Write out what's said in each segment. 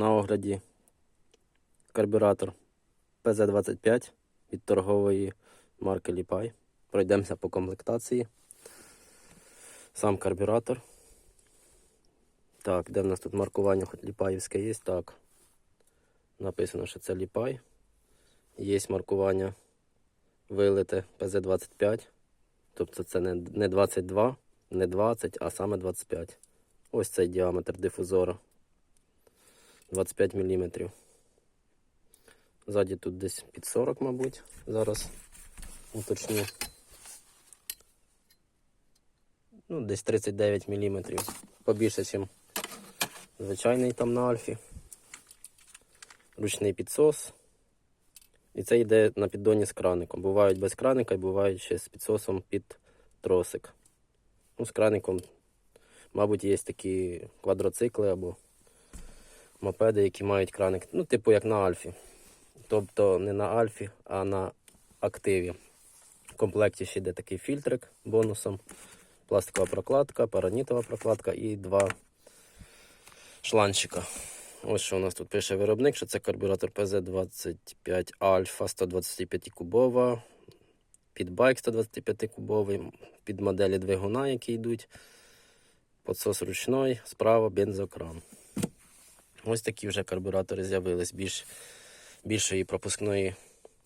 на огляді карбюратор PZ25 від торгової марки Ліпай. Пройдемося по комплектації. Сам карбюратор. Так, де в нас тут маркування хоч ліпаївське є? Так. Написано, що це Ліпай. Є маркування вилите PZ25. Тобто це не, не 22, не 20, а саме 25. Ось цей діаметр дифузора. 25 мм. Ззаді тут десь під 40, мабуть. Зараз уточню. Ну, десь 39 мм. Побільше, ніж звичайний там на альфі. Ручний підсос. І це йде на піддоні з краником. Бувають без краника і бувають ще з підсосом під тросик. Ну, з краником, мабуть, є такі квадроцикли або мопеди, які мають краник. Ну, типу як на Альфі. Тобто не на Альфі, а на активі. В комплекті ще йде такий фільтрик бонусом. Пластикова прокладка, паранітова прокладка і два шланчика. Ось що у нас тут пише виробник, що це карбюратор PZ25 Alpha 125 кубова, під байк 125 кубовий, під моделі двигуна, які йдуть. Подсос ручной, справа бензокран. Ось такі вже карбюратори з'явились більш, більшої пропускної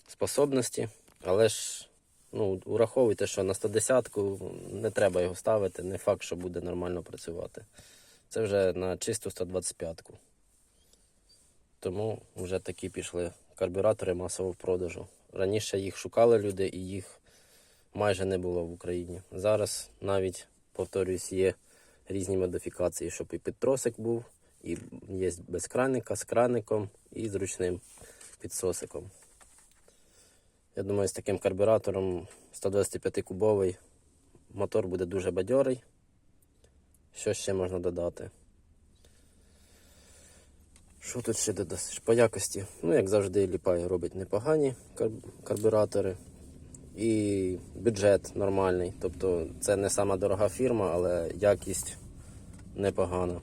способності, але ж ну, враховуйте, що на 110-ку не треба його ставити, не факт, що буде нормально працювати. Це вже на чисту 125-ку. Тому вже такі пішли карбюратори масового в продажу. Раніше їх шукали люди і їх майже не було в Україні. Зараз навіть, повторюсь, є різні модифікації, щоб і підтросик був, і є без краника, з краником і з ручним підсосиком. Я думаю, з таким карбюратором 125 кубовий мотор буде дуже бадьорий. Що ще можна додати? Що тут ще додасиш? По якості, ну, як завжди, ліпай робить непогані карбюратори. І бюджет нормальний. Тобто це не сама дорога фірма, але якість непогана.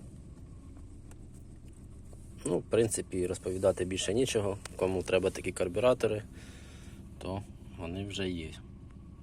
Ну, в принципі, розповідати більше нічого. Кому треба такі карбюратори, то вони вже є.